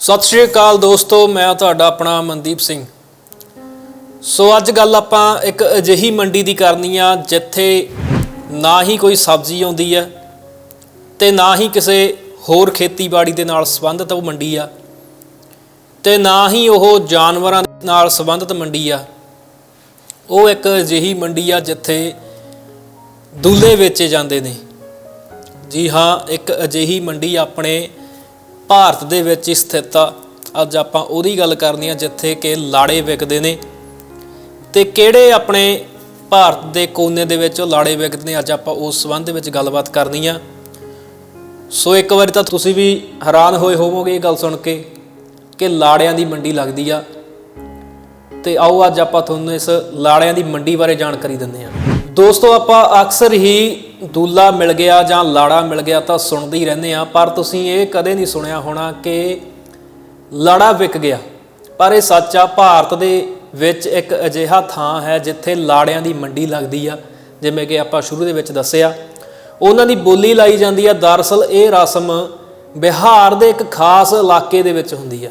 ਸਤਿ ਸ਼੍ਰੀ ਅਕਾਲ ਦੋਸਤੋ, ਮੈਂ ਤੁਹਾਡਾ ਆਪਣਾ ਮਨਦੀਪ ਸਿੰਘ। ਸੋ ਅੱਜ ਗੱਲ ਆਪਾਂ ਇੱਕ ਅਜਿਹੀ ਮੰਡੀ ਦੀ ਕਰਨੀ ਆ, ਜਿੱਥੇ ਨਾ ਹੀ ਕੋਈ ਸਬਜ਼ੀ ਆਉਂਦੀ ਹੈ ਤੇ ਨਾ ਹੀ ਕਿਸੇ ਹੋਰ ਖੇਤੀਬਾੜੀ ਦੇ ਨਾਲ ਸੰਬੰਧਿਤ ਉਹ ਮੰਡੀ ਆ ਤੇ ਨਾ ਹੀ ਉਹ ਜਾਨਵਰਾਂ ਨਾਲ ਸੰਬੰਧਿਤ ਮੰਡੀ ਆ। ਉਹ ਇੱਕ ਅਜਿਹੀ ਮੰਡੀ ਆ ਜਿੱਥੇ ਦੁੱਲੇ ਵੇਚੇ ਜਾਂਦੇ ਨੇ। ਜੀ ਹਾਂ, ਇੱਕ ਅਜਿਹੀ ਮੰਡੀ ਆਪਣੇ ਭਾਰਤ ਦੇ ਵਿੱਚ ਹੀ ਸਥਿਤ ਆ। ਅੱਜ ਆਪਾਂ ਉਹਦੀ ਗੱਲ ਕਰਨੀ ਆ ਜਿੱਥੇ ਕਿ ਲਾੜੇ ਵਿਕਦੇ ਨੇ। ਤੇ ਕਿਹੜੇ ਆਪਣੇ ਭਾਰਤ ਦੇ ਕੋਨੇ ਦੇ ਵਿੱਚ ਉਹ ਲਾੜੇ ਵਿਕਦੇ ਨੇ? ਅੱਜ ਆਪਾਂ ਉਸ ਸੰਬੰਧ ਦੇ ਵਿੱਚ ਗੱਲਬਾਤ ਕਰਨੀ ਆ। ਸੋ ਇੱਕ ਵਾਰੀ ਤਾਂ ਤੁਸੀਂ ਵੀ ਹੈਰਾਨ ਹੋਏ ਹੋਵੋਗੇ ਇਹ ਗੱਲ ਸੁਣ ਕੇ ਕਿ ਲਾੜਿਆਂ ਦੀ ਮੰਡੀ ਲੱਗਦੀ ਆ। ਤੇ ਆਓ ਅੱਜ ਆਪਾਂ ਤੁਹਾਨੂੰ ਇਸ ਲਾੜਿਆਂ ਦੀ ਮੰਡੀ ਬਾਰੇ ਜਾਣਕਾਰੀ ਦਿੰਦੇ ਹਾਂ ਦੋਸਤੋ, ਆਪਾਂ ਅਕਸਰ ਹੀ ਦੂਲਾ ਮਿਲ ਗਿਆ ਜਾਂ ਲਾੜਾ ਮਿਲ ਗਿਆ ਤਾਂ ਸੁਣਦੇ ਹੀ ਰਹਿੰਦੇ ਆ ਪਰ ਤੁਸੀਂ ਇਹ ਕਦੇ ਨਹੀਂ ਸੁਣਿਆ ਹੋਣਾ ਕਿ ਲਾੜਾ ਵਿਕ ਗਿਆ। ਪਰ ਇਹ ਸੱਚ ਆ, ਭਾਰਤ ਦੇ ਵਿੱਚ ਇੱਕ ਅਜਿਹਾ ਥਾਂ ਹੈ ਜਿੱਥੇ ਲਾੜਿਆਂ ਦੀ ਮੰਡੀ ਲੱਗਦੀ ਆ। ਜਿਵੇਂ ਕਿ ਆਪਾਂ ਸ਼ੁਰੂ ਦੇ ਵਿੱਚ ਦੱਸਿਆ, ਉਹਨਾਂ ਦੀ ਬੋਲੀ ਲਾਈ ਜਾਂਦੀ ਆ। ਦਰਅਸਲ ਇਹ ਰਸਮ ਬਿਹਾਰ ਦੇ ਇੱਕ ਖਾਸ ਇਲਾਕੇ ਦੇ ਵਿੱਚ ਹੁੰਦੀ ਆ,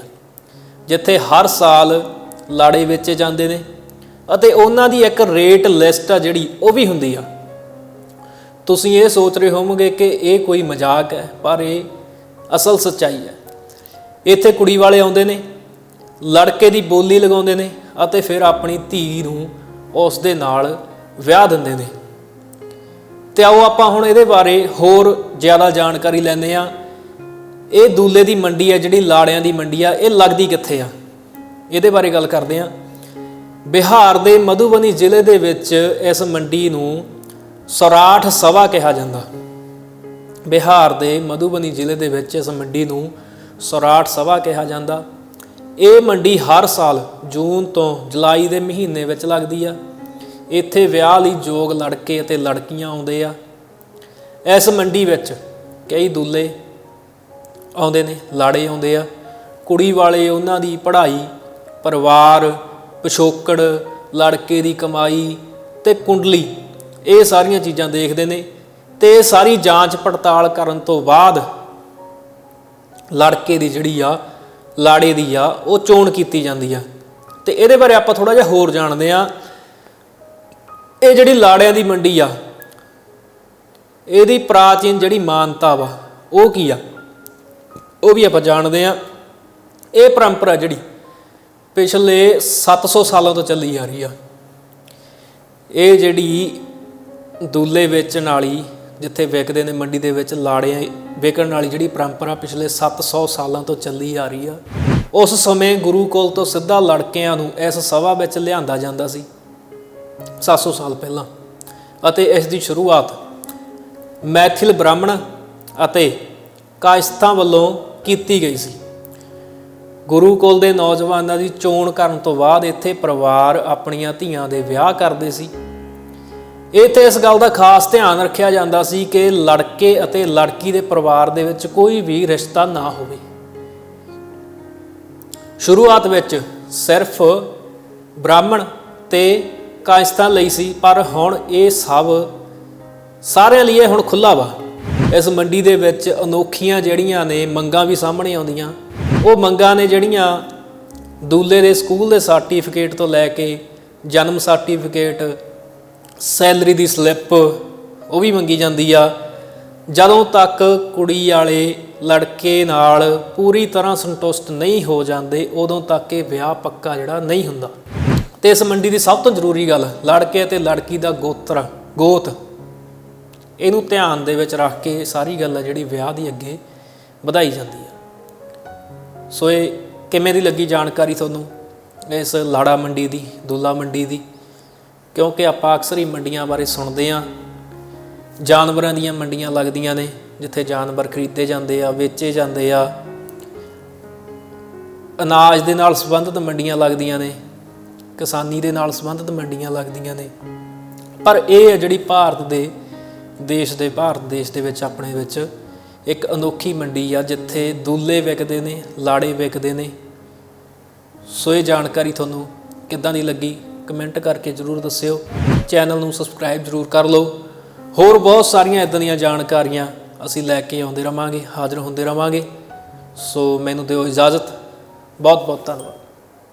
ਜਿੱਥੇ ਹਰ ਸਾਲ ਲਾੜੇ ਵੇਚੇ ਜਾਂਦੇ ਨੇ। ਅਤੇ ਉਹਨਾਂ ਦੀ ਇੱਕ ਰੇਟ ਲਿਸਟ ਆ ਜਿਹੜੀ ਉਹ ਵੀ ਹੁੰਦੀ ਆ। ਤੁਸੀਂ ਇਹ ਸੋਚ ਰਹੇ ਹੋਵੋਗੇ ਕਿ ਇਹ ਕੋਈ ਮਜ਼ਾਕ ਹੈ, ਪਰ ਇਹ ਅਸਲ ਸੱਚਾਈ ਹੈ। ਇੱਥੇ ਕੁੜੀ ਵਾਲੇ ਆਉਂਦੇ ਨੇ, ਲੜਕੇ ਦੀ ਬੋਲੀ ਲਗਾਉਂਦੇ ਨੇ ਅਤੇ ਫਿਰ ਆਪਣੀ ਧੀ ਨੂੰ ਉਸ ਦੇ ਨਾਲ ਵਿਆਹ ਦਿੰਦੇ ਨੇ। ਤੇ ਆਓ ਆਪਾਂ ਹੁਣ ਇਹਦੇ ਬਾਰੇ ਹੋਰ ਜ਼ਿਆਦਾ ਜਾਣਕਾਰੀ ਲੈਂਦੇ ਆ ਇਹ ਦੂਲੇ ਦੀ ਮੰਡੀ ਹੈ, ਜਿਹੜੀ ਲਾੜਿਆਂ ਦੀ ਮੰਡੀ ਆ, ਇਹ ਲੱਗਦੀ ਕਿੱਥੇ ਆ? ਇਹਦੇ ਬਾਰੇ ਗੱਲ ਕਰਦੇ ਆ ਬਿਹਾਰ ਦੇ ਮਧੂਬਨੀ ਜ਼ਿਲ੍ਹੇ ਦੇ ਵਿੱਚ ਇਸ ਮੰਡੀ ਨੂੰ ਸੌਰਾਠ ਸਭਾ ਕਿਹਾ ਜਾਂਦਾ। ਬਿਹਾਰ ਦੇ ਮਧੂਬਨੀ ਜ਼ਿਲ੍ਹੇ ਦੇ ਵਿੱਚ ਇਸ ਮੰਡੀ ਨੂੰ ਸੌਰਾਠ ਸਭਾ ਕਿਹਾ ਜਾਂਦਾ। ਇਹ ਮੰਡੀ ਹਰ ਸਾਲ ਜੂਨ ਤੋਂ ਜੁਲਾਈ ਦੇ ਮਹੀਨੇ ਵਿੱਚ ਲੱਗਦੀ ਆ। ਇੱਥੇ ਵਿਆਹ ਲਈ ਯੋਗ ਲੜਕੇ ਅਤੇ ਲੜਕੀਆਂ ਆਉਂਦੇ ਆ। ਇਸ ਮੰਡੀ ਵਿੱਚ ਕਈ ਦੁੱਲੇ ਆਉਂਦੇ ਨੇ, ਲਾੜੇ ਆਉਂਦੇ ਆ। ਕੁੜੀ ਵਾਲੇ ਉਹਨਾਂ ਦੀ ਪੜ੍ਹਾਈ, ਪਰਿਵਾਰ ਪਿਛੋਕੜ, ਲੜਕੇ ਦੀ ਕਮਾਈ ਤੇ ਕੁੰਡਲੀ, ਇਹ ਸਾਰੀਆਂ ਚੀਜ਼ਾਂ ਦੇਖਦੇ ਨੇ ਤੇ ਇਹ ਸਾਰੀ ਜਾਂਚ ਪੜਤਾਲ ਕਰਨ ਤੋਂ ਬਾਅਦ ਲੜਕੇ ਦੀ ਜਿਹੜੀ ਆ, ਲਾੜੇ ਦੀ ਆ, ਉਹ ਚੋਣ ਕੀਤੀ ਜਾਂਦੀ ਆ। ਤੇ ਇਹਦੇ ਬਾਰੇ ਆਪਾਂ ਥੋੜਾ ਜਿਹਾ ਹੋਰ ਜਾਣਦੇ ਆ ਇਹ ਜਿਹੜੀ ਲਾੜਿਆਂ ਦੀ ਮੰਡੀ ਆ, ਇਹਦੀ ਪ੍ਰਾਚੀਨ ਜਿਹੜੀ ਮਾਨਤਾ ਵਾ, ਉਹ ਕੀ ਆ? ਉਹ ਵੀ ਆਪਾਂ ਜਾਣਦੇ ਆ ਇਹ ਪਰੰਪਰਾ ਜਿਹੜੀ ਪਿਛਲੇ 700 ਸਾਲਾਂ ਤੋਂ ਚੱਲੀ ਆ ਰਹੀ ਆ। ਇਹ ਜਿਹੜੀ ਦੂਲੇ ਵੇਚਣ ਵਾਲੀ, ਜਿੱਥੇ ਵਿਕਦੇ ਨੇ ਮੰਡੀ ਦੇ ਵਿੱਚ ਲਾੜੇ ਵਿਕਣ ਵਾਲੀ ਜਿਹੜੀ ਪਰੰਪਰਾ ਪਿਛਲੇ 700 ਸਾਲਾਂ ਤੋਂ ਚੱਲੀ ਆ ਰਹੀ ਆ, ਉਸ ਸਮੇਂ ਗੁਰੂ ਕੋਲ ਤੋਂ ਸਿੱਧਾ ਲੜਕਿਆਂ ਨੂੰ ਇਸ ਸਭਾ ਵਿੱਚ ਲਿਆਂਦਾ ਜਾਂਦਾ ਸੀ 700 ਸਾਲ ਪਹਿਲਾਂ। ਅਤੇ ਇਸ ਦੀ ਸ਼ੁਰੂਆਤ ਮੈਥਿਲ ਬ੍ਰਾਹਮਣ ਅਤੇ ਕਾਇਸਥਾਂ ਵੱਲੋਂ ਕੀਤੀ ਗਈ ਸੀ। ਗੁਰੂ ਕੁਲ ਦੇ ਨੌਜਵਾਨਾਂ ਦੀ ਚੋਣ ਕਰਨ ਤੋਂ ਬਾਅਦ ਇੱਥੇ ਪਰਿਵਾਰ ਆਪਣੀਆਂ ਧੀਆਂ ਦੇ ਵਿਆਹ ਕਰਦੇ ਸੀ। ਇੱਥੇ ਇਸ ਗੱਲ ਦਾ ਖਾਸ ਧਿਆਨ ਰੱਖਿਆ ਜਾਂਦਾ ਸੀ ਕਿ ਲੜਕੇ ਅਤੇ ਲੜਕੀ ਦੇ ਪਰਿਵਾਰ ਦੇ ਵਿੱਚ ਕੋਈ ਵੀ ਰਿਸ਼ਤਾ ਨਾ ਹੋਵੇ। ਸ਼ੁਰੂਆਤ ਵਿੱਚ ਸਿਰਫ ਬ੍ਰਾਹਮਣ ਤੇ ਕਾਇਸਤਾਂ ਲਈ ਸੀ, ਪਰ ਹੁਣ ਇਹ ਸਭ ਸਾਰਿਆਂ ਲਈ ਇਹ ਹੁਣ ਖੁੱਲਾ ਵਾ। ਇਸ ਮੰਡੀ ਦੇ ਵਿੱਚ ਅਨੋਖੀਆਂ ਜਿਹੜੀਆਂ ਨੇ ਮੰਗਾਂ ਵੀ ਸਾਹਮਣੇ ਆਉਂਦੀਆਂ। ਉਹ ਮੰਗਾਂ ਨੇ ਜਿਹੜੀਆਂ ਦੂਲੇ ਦੇ ਸਕੂਲ ਦੇ ਸਰਟੀਫਿਕੇਟ ਤੋਂ ਲੈ ਕੇ ਜਨਮ ਸਰਟੀਫਿਕੇਟ, ਸੈਲਰੀ ਦੀ ਸਲਿੱਪ, ਉਹ ਵੀ ਮੰਗੀ ਜਾਂਦੀ ਆ। ਜਦੋਂ ਤੱਕ ਕੁੜੀ ਵਾਲੇ ਲੜਕੇ ਨਾਲ ਪੂਰੀ ਤਰ੍ਹਾਂ ਸੰਤੁਸ਼ਟ ਨਹੀਂ ਹੋ ਜਾਂਦੇ, ਉਦੋਂ ਤੱਕ ਇਹ ਵਿਆਹ ਪੱਕਾ ਜਿਹੜਾ ਨਹੀਂ ਹੁੰਦਾ। ਤੇ ਇਸ ਮੰਡੀ ਦੀ ਸਭ ਤੋਂ ਜ਼ਰੂਰੀ ਗੱਲ, ਲੜਕੇ ਅਤੇ ਲੜਕੀ ਦਾ ਗੋਤਰ, ਗੋਤ। ਇਹਨੂੰ ਧਿਆਨ ਦੇ ਵਿੱਚ ਰੱਖ ਕੇ ਸਾਰੀ ਗੱਲ ਆ ਜਿਹੜੀ ਵਿਆਹ ਦੀ ਅੱਗੇ ਵਧਾਈ ਜਾਂਦੀ ਹੈ ਸੋ ਇਹ ਕਿਵੇਂ ਦੀ ਲੱਗੀ ਜਾਣਕਾਰੀ ਤੁਹਾਨੂੰ ਇਸ ਲਾੜਾ ਮੰਡੀ ਦੀ, ਦੁੱਲਾ ਮੰਡੀ ਦੀ? ਕਿਉਂਕਿ ਆਪਾਂ ਅਕਸਰ ਹੀ ਮੰਡੀਆਂ ਬਾਰੇ ਸੁਣਦੇ ਆ ਜਾਨਵਰਾਂ ਦੀਆਂ ਮੰਡੀਆਂ ਲੱਗਦੀਆਂ ਨੇ, ਜਿੱਥੇ ਜਾਨਵਰ ਖਰੀਦੇ ਜਾਂਦੇ ਆ, ਵੇਚੇ ਜਾਂਦੇ ਆ। ਅਨਾਜ ਦੇ ਨਾਲ ਸੰਬੰਧਿਤ ਮੰਡੀਆਂ ਲੱਗਦੀਆਂ ਨੇ, ਕਿਸਾਨੀ ਦੇ ਨਾਲ ਸੰਬੰਧਿਤ ਮੰਡੀਆਂ ਲੱਗਦੀਆਂ ਨੇ। ਪਰ ਇਹ ਹੈ ਜਿਹੜੀ ਭਾਰਤ ਦੇ, ਦੇਸ਼ ਦੇ, ਭਾਰਤ ਦੇਸ਼ ਦੇ ਵਿੱਚ, ਆਪਣੇ ਵਿੱਚ ਇੱਕ ਅਨੋਖੀ ਮੰਡੀ ਆ ਜਿੱਥੇ ਦੂਲੇ ਵਿਕਦੇ ਨੇ, ਲਾੜੇ ਵਿਕਦੇ ਨੇ। ਸੋ ਇਹ ਜਾਣਕਾਰੀ ਤੁਹਾਨੂੰ ਕਿੱਦਾਂ ਦੀ ਲੱਗੀ, ਕਮੈਂਟ ਕਰਕੇ ਜਰੂਰ ਦੱਸਿਓ। ਚੈਨਲ ਨੂੰ ਸਬਸਕ੍ਰਾਈਬ ਜਰੂਰ ਕਰ ਲਓ। ਹੋਰ ਬਹੁਤ ਸਾਰੀਆਂ ਇਦਾਂ ਦੀਆਂ ਜਾਣਕਾਰੀਆਂ ਅਸੀਂ ਲੈ ਕੇ ਆਉਂਦੇ ਰਵਾਂਗੇ, ਹਾਜ਼ਰ ਹੁੰਦੇ ਰਵਾਂਗੇ। ਸੋ ਮੈਨੂੰ ਦਿਓ ਇਜਾਜ਼ਤ। ਬਹੁਤ ਬਹੁਤ ਧੰਨਵਾਦ।